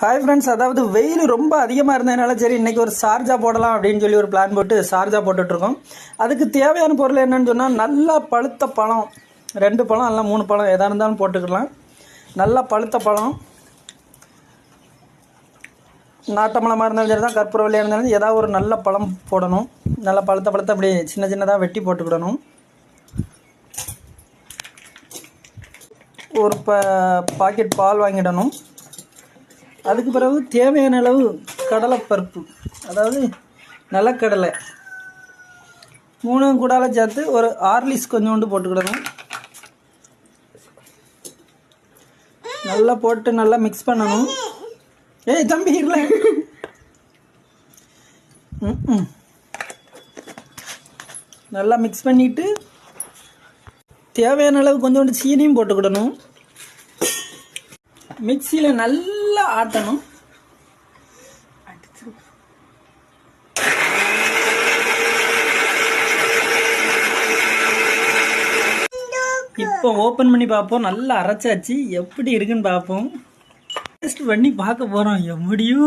Hi friends அதாவது வெயில் ரொம்ப அதிகமாக இருந்ததுனால சரி இன்றைக்கி ஒரு சார்ஜா போடலாம் அப்படின்னு சொல்லி ஒரு பிளான் போட்டு சார்ஜா போட்டுட்ருக்கோம். அதுக்கு தேவையான பொருள் என்னன்னு சொன்னால் நல்லா பழுத்த பழம். ரெண்டு பழம் இல்லை மூணு பழம் எதாக இருந்தாலும் போட்டுக்கலாம். நல்லா பழுத்த பழம். நாட்டு இருந்தாலும் சரி தான் கற்பூரவல்லியாக இருந்தாலும் ஏதாவது ஒரு நல்ல பழம் போடணும். நல்லா பழுத்த பழுத்த அப்படி சின்ன சின்னதாக வெட்டி போட்டுக்கிடணும். ஒரு ப பாக்கெட் பால் வாங்கிடணும். அதுக்கு பிறகு தேவையான அளவு கடலைப்பருப்பு அதாவது நிலக்கடலை. மூணு கூடால சேர்த்து ஒரு ஆர்லிஸ் கொஞ்சோண்டு போட்டுக்கிடணும். நல்லா போட்டு நல்லா மிக்ஸ் பண்ணணும். ஏய் தம்பி இல்லை. நல்லா மிக்ஸ் பண்ணிட்டு தேவையான அளவு கொஞ்சோண்டு சீனியும் போட்டுக்கிடணும். மிக்சியில் நல்ல ஆட்டணும். இப்போ ஓப்பன் பண்ணி பார்ப்போம். நல்லா அரைச்சாச்சு. எப்படி இருக்குன்னு பார்ப்போம். டேஸ்ட் பண்ணி பார்க்க போகிறோம் எப்படியோ